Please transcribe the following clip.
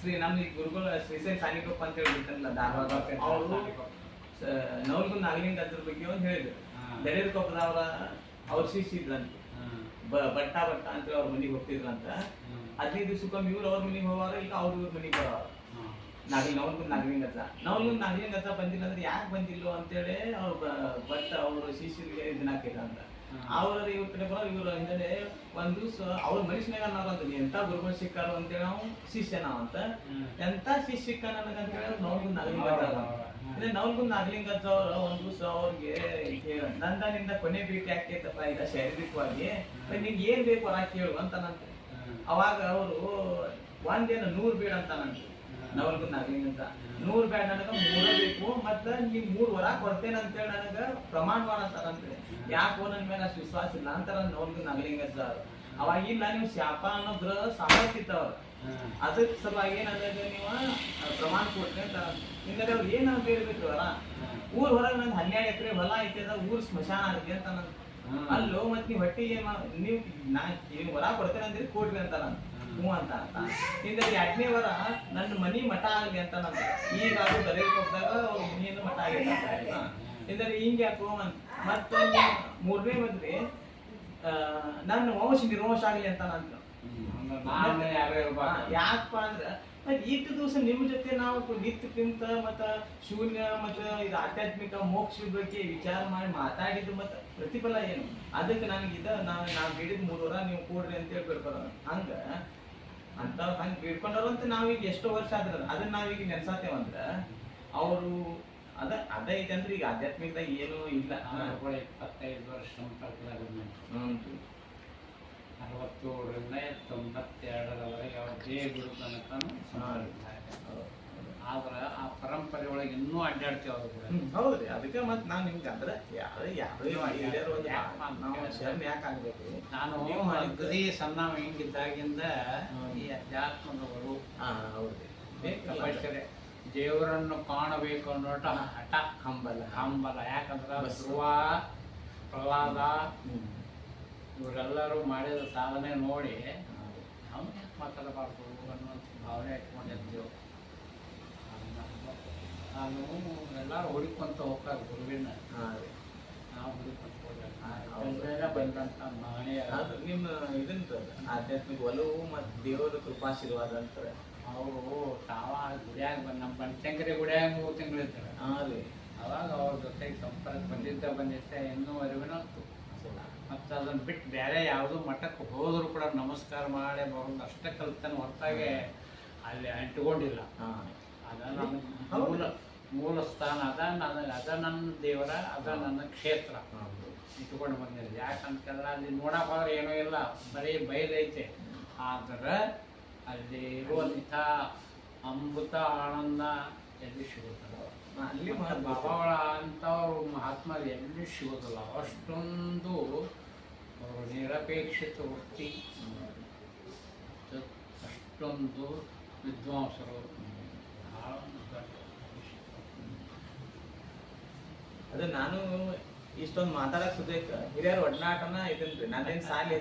ಶ್ರೀ ನಮ್ಮ ಗುರುಗಳ ಗುರುಗಳು ಶ್ರೀಶೈಲ ಸಾನಿಕಪ್ಪ ಅಂತ ಹೇಳ್ಬಿಟ್ಟಲ್ಲ ಧಾರವಾಡ ಅವರು ನವಲ್ಗುಂದ ನಾಗಲಿಂಗ ಅದ್ರ ಬಗ್ಗೆ ಒಂದು ಹೇಳಿದ್ರು. ದಡೇರ್ ಕೊಪ್ಪದವರ ಅವ್ರ ಶಿಷ್ಯ ಇದ್ರಂತ ಬ ಬಟ್ಟ ಬಟ್ಟ ಅಂತ ಅವ್ರ ಮನೆಗೆ ಹೋಗ್ತಿದ್ರಂತ. ಹದಿನೈದು ದಿವ್ಸಕ್ಕೊಮ್ಮೆ ಇವ್ರು ಅವ್ರ ಮನೆಗೆ ಹೋಗಾರ ಇಲ್ಲ ಅವ್ರ ಇವ್ರ ಮನೆಗೆ ಬರೋರು. ನಾಗಲಿ ನವಲ್ಗುಂದ ನಾಗಲಿಂಗ ಹತ್ರ. ನವಲ್ಗುಂದ ನಾಗಲಿಂಗ ಹತ್ರ ಬಂದಿಲ್ಲ ಅಂದ್ರೆ ಯಾಕೆ ಬಂದಿಲ್ಲ ಅಂತೇಳಿ ಅವ್ರು ಭಟ್ಟ ಅವರು ಶಿಷ್ಯರಿಗೆ ಇದನ್ನ ಹಾಕಿಲ್ಲ ಅಂತ ಅವ್ರ ಇವ್ರ ಕಡೆ ಬರೋ ಇವ್ರ ಹಿಂದೆ ಒಂದ್ ದಿವ್ಸ ಅವ್ರ ಮನುಷ್ಯನಾಗ ನಾವು ಅಂತ ಎಂತ ಗುರುಗಳು ಸಿಕ್ಕಾರ ಅಂತ ನಾವು ಶಿಷ್ಯ ನಾವ್ ಅಂತ. ಎಂತ ಶಿಷ್ಯ ಸಿಕ್ಕ ನನಗಂತ ಹೇಳಿ ನವಲ್ಗುಂದ ನಾಗಲಿಂಗ ಹತ್ರ ಅಂದ್ರೆ ನವಲ್ಗುಂದ ನಾಗಲಿಂಗ ಹತ್ರ ಅವ್ರು ಒಂದ್ ದಿವ್ಸ ಅವ್ರಿಗೆ ನಂದ ನಂದನಿಂದ ಕೊನೆ ಭೇಟಿ ಆಗ್ತೈತಪ್ಪ ಈಗ ಶಾರೀರಿಕವಾಗಿ. ನಿಂಗೆ ಏನ್ ಬೇಕು ಅನ್ನ ಕೇಳು ಅಂತ ಅವಾಗ ಅವರು ಒಂದೇನು ನೂರ್ ಅಂತ ಅಂತಾನಂತೆ ನವಲ್ಗುಂದ ನಾಗಲಿಂಗ ಅಂತ. ನೂರ್ ಬ್ಯಾಡ್ ನನಗ ಮೂರ ಬೇಕು. ಮತ್ತ ನೀವ್ ಮೂರ್ ವರ ಕೊಡ್ತೇನೆ ಅಂತೇಳಿ ನನಗ ಪ್ರಮಾಣ ಮಾಡ ಅಂತಾರಂತೆ ಯಾಕೋ ನನ್ ಮೇಲೆ ಅಷ್ಟು ವಿಶ್ವಾಸ ಇಲ್ಲ ಅಂತಾರ ನವಲ್ಗು ನಾಗಲಿಂಗ ಸರ್. ಅವಾಗ ಇಲ್ಲ ನೀವು ಶಾಪ ಅನ್ನೋದ್ರ ಸಾಮರ್ಥ್ಯ ಅವ್ರ ಅದಕ್ಕೆ ಸಲುವಾಗಿ ಏನಂದ್ರೆ ನೀವು ಪ್ರಮಾಣ ಕೊಡ್ತೇನೆ ಅಂತ. ಹಿಂಗಾದ್ರೆ ಅವ್ರು ಏನ್ ಅಂತ ಹೇಳ್ಬೇಕು ವರ? ಊರ್ ಹೊರಗೆ ನಂದು ಹನ್ನೆರಡು ಎಕರೆ ಹೊಲ ಐತೆ ಊರ್ ಸ್ಮಶಾನ ಆಗಿದೆ ಅಂತ ನಂದು ಅಲ್ಲೋ ಮತ್ ನೀವ್ ಹೊಟ್ಟಿಗೆ ಏನ್ ನೀವು ನಾ ವರ ಕೊಡ್ತೇನೆ ಅಂದ್ರೆ, ಕೊಡ್ರಿ ಅಂತ ನಾನು. ಹ್ಞೂ ಅಂತ ಅಂತ. ಹಿಂದೆ ಎರಡನೇ ವರ, ನನ್ನ ಮನಿ ಮಠ ಆಗ್ಲಿ ಅಂತ ನಾನು ಈಗ ಅದು ದರೇಲ್ ಹೋಗ್ದಾಗ ಮನಿಯನ್ನು ಮಠ ಆಗಿಲ್ಲ ಅಂತ ಆಯ್ತಾ? ಹಿಂದೆ ಹಿಂಗೆ ಯಾಕೋ ಮತ್ತೊಂದು ಮೂರನೇ ಮದ್ವೆ ನನ್ನ ವಂಶ ನಿರ್ವಂಶ ಆಗಲಿ ಅಂತ ನಂದು ಯಾಕಪ್ಪ ಅಂದ್ರ ಮತ್ತ್ ಇಷ್ಟು ದಿವಸ ನಿಮ್ ಜೊತೆ ನಾವು ನಿತ್ಯಕ್ಕಿಂತ ಮತ್ತ ಶೂನ್ಯ ಮತ್ತ ಇದು ಆಧ್ಯಾತ್ಮಿಕ ಮೋಕ್ಷ ಬಗ್ಗೆ ವಿಚಾರ ಮಾಡಿ ಮಾತಾಡಿದ್ದು ಮತ್ತ ಪ್ರತಿಫಲ ಏನು? ಅದಕ್ಕೆ ನನಗೆ ಇದ ನಾನು ನಾವು ಬೇಡಿದ ಮೂರೂರ ನೀವು ಕೂಡ್ರಿ ಅಂತ ಹೇಳಿ ಬಿಡ್ಕೊಳ ಹಂಗ ಅಂತ ಹಂಗ ಬೇಡ್ಕೊಂಡವ್ರು ಅಂತ ನಾವೀಗ ಎಷ್ಟೋ ವರ್ಷ ಆದ್ರ ಅದನ್ನ ನಾವೀಗ ನೆನ್ಸಾತೇವಂದ್ರ ಅವರು ಅದ ಅದ ಐತೆ ಅಂದ್ರೆ ಈಗ ಆಧ್ಯಾತ್ಮಿಕದಾಗ ಏನು ಇಲ್ಲ. ಇಪ್ಪತ್ತೈದು ವರ್ಷ ಸಂಪರ್ಕದಾಗ. ಅರವತ್ತೇಳರಿಂದ ಜಯ ಗುರು ತನಕನು ಆದ್ರೆ ಆ ಪರಂಪರೆ ಒಳಗೆ ಇನ್ನೂ ಅಡ್ಡಾಡ್ತೇವೆ ಅವ್ರು ಕೂಡ ಹೌದ್ರಿ ಅದಕ್ಕೆ ಮತ್ತೆ ನಾನು ನಿಮ್ಗೆ ಅಂದ್ರೆ ಯಾರು ಯಾರು ಶರಣ ಯಾಕೆ ಆಗ್ಬೇಕು? ನಾನು ಅಗದಿ ಸಣ್ಣ ಹಿಂಗಿದ್ದಾಗಿಂದ ಈ ಅಧ್ಯಾತ್ಮದವರು ಹಾ ಹೌದ್ರಿ. ಅದು. ತಪಸ್ಸರೆ ದೇವರನ್ನು ಕಾಣಬೇಕು ಅನ್ನೋಟ ಹಠ. ಹಂಬಲ. ಹಂಬಲ. ಯಾಕಂದ್ರೆ. ಧ್ರುವ ಪ್ರಹ್ಲಾದ ಇವರೆಲ್ಲರೂ ಮಾಡಿದ ಸಾಧನೆ ನೋಡಿ ನಾವು ಯಾಕೆ ಮಾತಾಡಬಾರ್ದು ಅನ್ನೋ ಭಾವನೆ ಇಟ್ಕೊಂಡಿದ್ದೆವು ನಾನು ಎಲ್ಲರೂ ಹುಡುಕೊಂತ ಹೋಗ್ತಾರೆ ಗುರುವಿನ. ನಾವು ಹುಡುಕೊಂತ ಹೋಗ್ಬೇಕು ಬಂದಂಥ ಅದು ನಿಮ್ಮ ಇದಂತ ಆಧ್ಯಾತ್ಮಿಕ ಒಲವು ಮತ್ತು ದೇವರ ಕೃಪಾಶೀರ್ವಾದ ಅಂತಾರೆ. ಅವರು ತಾವ ಗುಡಿಯಾಗ ಬಂದು ನಮ್ಮ ಬನಶಂಕರಿ ಗುಡಿಯಾಗ ಮೂರು ತಿಂಗಳಿರ್ತಾರೆ ಹಾಂ ರೀ. ಅವಾಗ ಅವ್ರ ಜೊತೆಗೆ ಸಂಪರ್ಕ ಬಂದಿದ್ದ ಬಂದಿದ್ದ ಇನ್ನೂ ಅರಿವಿನತ್ತು ಮತ್ತು ಅದನ್ನು ಬಿಟ್ಟು ಬೇರೆ ಯಾವುದೋ ಮಠಕ್ಕೆ ಹೋದರೂ ಕೂಡ ನಮಸ್ಕಾರ ಮಾಡಿ ಬರೋದು ಅಷ್ಟೇ ಕಲ್ತಾನೆ ಹೊರತಾಗೆ ಅಲ್ಲಿ ಅಂಟಿಕೊಂಡಿಲ್ಲ. ಅದ ನನ್ನ ಮೂಲ ಮೂಲ ಸ್ಥಾನ ಅದ ನನ್ನ ಅದ ನನ್ನ ದೇವರ ಅದ ನನ್ನ ಕ್ಷೇತ್ರ. ಇಟ್ಕೊಂಡು ಬಂದಿಲ್ಲ ಯಾಕಂತೆಲ್ಲ ಅಲ್ಲಿ ನೋಡಪ್ಪ ಅಂದ್ರೆ ಏನೂ ಇಲ್ಲ. ಬರೀ ಬಯಲೈತೆ ಆದ್ರೆ ಅಲ್ಲಿ ಇರುವಂಥ ಅಮೃತ ಆನಂದ ಎಲ್ಲಿ ಸಿಗುತ್ತಲ್ಲ ಅಲ್ಲಿ ಬಾಬಾಳ ಮಾಡ್ಬೇಕು. ಎಲ್ಲಿ ಸಿಗೋದಿಲ್ಲ. ಅಷ್ಟೊಂದು ಅವರು ನಿರಪೇಕ್ಷಿತ ವೃತ್ತಿ. ಅಷ್ಟೊಂದು ವಿದ್ವಾಂಸರು. ಅದು ನಾನು ಇಷ್ಟೊಂದು ಮಾತಾಡಕ್ ಸುದೇಕ ಹಿರಿಯರ ಒಡನಾಟನ ಇದನ್ರಿ ನಾನೇನು ಸಾಲಿ